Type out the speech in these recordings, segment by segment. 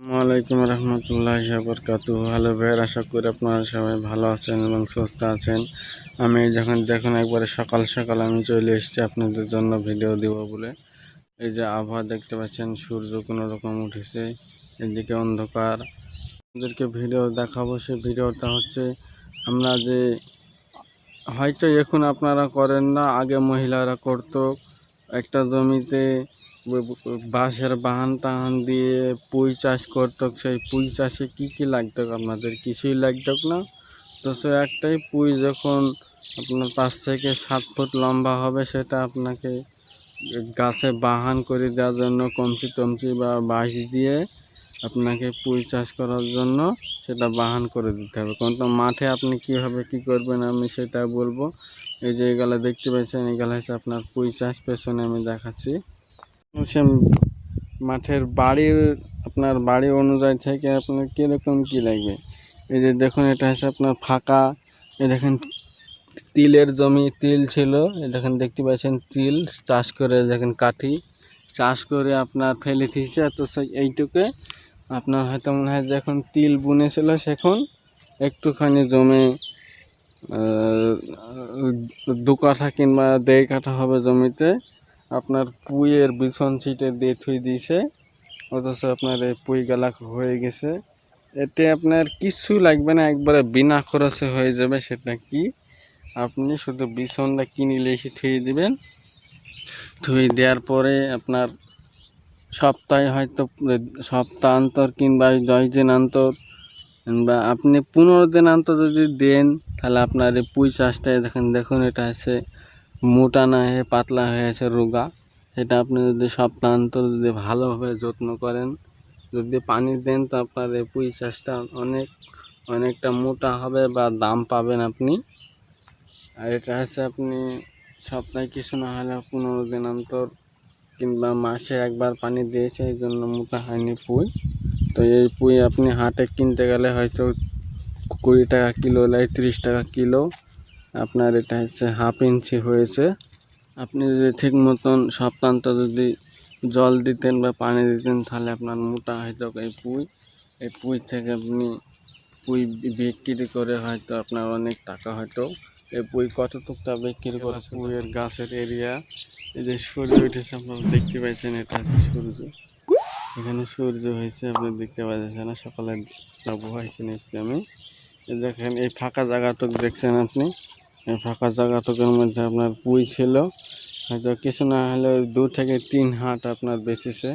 আসসালামাইকুম রহমতুল্লাহ বরকাতু ভালো ভাইয়ের, আশা করি আপনারা সবাই ভালো আছেন এবং সুস্থ আছেন। আমি যখন, দেখুন, একবারে সকাল সকাল আমি চলে এসেছি আপনাদের জন্য ভিডিও দিব বলে। এই যে আবহাওয়া দেখতে পাচ্ছেন, সূর্য কোনো রকম উঠেছে, এদিকে অন্ধকার। আপনাদেরকে ভিডিও দেখাবো সে ভিডিওটা হচ্ছে, আমরা যে হয়তো এখন আপনারা করেন না, আগে মহিলারা করতো। একটা জমিতে বাঁশের বাহান টাহান দিয়ে পুঁই চাষ করতো। সেই পুঁই চাষে কি কি লাগতো আপনাদের? কিছুই লাগতো না? তো সে একটাই পুঁই যখন আপনার পাঁচ থেকে সাত ফুট লম্বা হবে, সেটা আপনাকে গাছে বাহান করে দেওয়ার জন্য কমচি টমচি বা বাঁশ দিয়ে আপনাকে পুঁই চাষ করার জন্য সেটা বাহান করে দিতে হবে। কিন্তু মাঠে আপনি কীভাবে কী করবেন আমি সেটা বলব। এই যে এগুলো দেখতে পাচ্ছেন এগুলো হচ্ছে আপনার পুঁই চাষ পেছনে আমি দেখাচ্ছি। মাঠের বাড়ির, আপনার বাড়ি অনুযায়ী থেকে আপনার কীরকম কী লাগবে? এই যে দেখুন, এটা হচ্ছে আপনার ফাঁকা। এই দেখেন, তিলের জমি, তিল ছিল। দেখেন, দেখতে পাচ্ছেন তিল চাষ করে, দেখেন কাঠি চাষ করে আপনার ফেলে দিয়েছে। তো এইটুকে আপনার হয়তো মনে হয় যখন তিল বুনেছিল সেখন একটুখানি জমে দু কাঠা কিংবা দেড় কাঠা হবে জমিতে। আপনার পুইয়ের বিছন ছিটে দিয়ে থুই দিয়েছে অথচ আপনার এই পুই গালা হয়ে গেছে। এতে আপনার কিছু লাগবে না, একবারে বিনা খরচে হয়ে যাবে সেটা কি? আপনি শুধু বিছনটা কিনে এসে থুয়ে দিবেন। থুয়ে দেওয়ার পরে আপনার সপ্তাহে হয়তো সপ্তাহান্তর কিংবা দশ দিন অন্তর, কিংবা আপনি পনেরো দিন অন্তর যদি দেন, তাহলে আপনার এই পুঁই চাষটায় দেখেন, দেখুন এটা আছে মোটা না হয়ে পাতলা হয়ে আছে রোগা সেটা আপনি যদি সপ্তাহান্তর যদি ভালোভাবে যত্ন করেন, যদি পানি দেন তো আপনার এই পুঁই চাষটা অনেক, অনেকটা মোটা হবে বা দাম পাবেন আপনি। আর এটা হচ্ছে আপনি সপ্তাহে কিছু না হলে পনেরো দিন অন্তর কিংবা মাসে একবার পানি দিয়েছে, এই জন্য মোটা হয়নি পুঁই। তো এই পুঁই আপনি হাটে কিনতে গেলে হয়তো কুড়ি টাকা কিলো, লাই তিরিশ টাকা কিলো আপনার এটা হচ্ছে হাফ ইঞ্চি হয়েছে। আপনি যদি ঠিক মতন সপ্তাহান্ত যদি জল দিতেন বা পানি দিতেন, তাহলে আপনার মোটা হয়তো এই পুঁই এই পুঁই থেকে আপনি পুঁই বিক্রি করে হয়তো আপনার অনেক টাকা হয়তো। এই পুঁই কতটুকটা বিক্রি করে? পুঁইয়ের গাছের এরিয়া এই যে সূর্য উঠেছে, আপনারা দেখতে পাচ্ছেন, এটা হচ্ছে সূর্য। এখানে সূর্য হয়েছে, আপনি দেখতে পাচ্ছেন সকালে আবহাওয়া এখানে এসেছি আমি। দেখেন, এই ফাঁকা জায়গাটুক দেখছেন আপনি। ফাঁকা জায়গাটুকের মধ্যে আপনার পুঁই ছিল। হয়তো কিছু না হলে দু থেকে তিন হাট আপনার বেঁচেছে।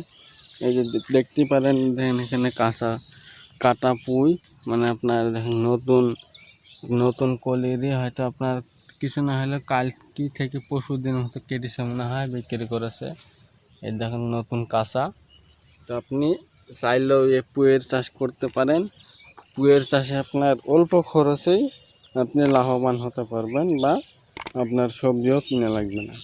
এই যে দেখতে পারেন, দেখেন এখানে কাঁচা, কাটা পুঁই। মানে আপনার দেখেন নতুন নতুন কলিরই হয়তো আপনার কিছু না হলে কাল কালকি থেকে পরশু দিন হয়তো কেটেছে মনে হয়, বিক্রি করেছে। এই দেখেন নতুন কাঁচা। তো আপনি চাইলেও এই পুয়ের চাষ করতে পারেন। পুয়ের চাষে আপনার অল্প খরচেই আপনি লাভবান হতে পারবেন বা আপনার সবজিও কিনে লাগবে না।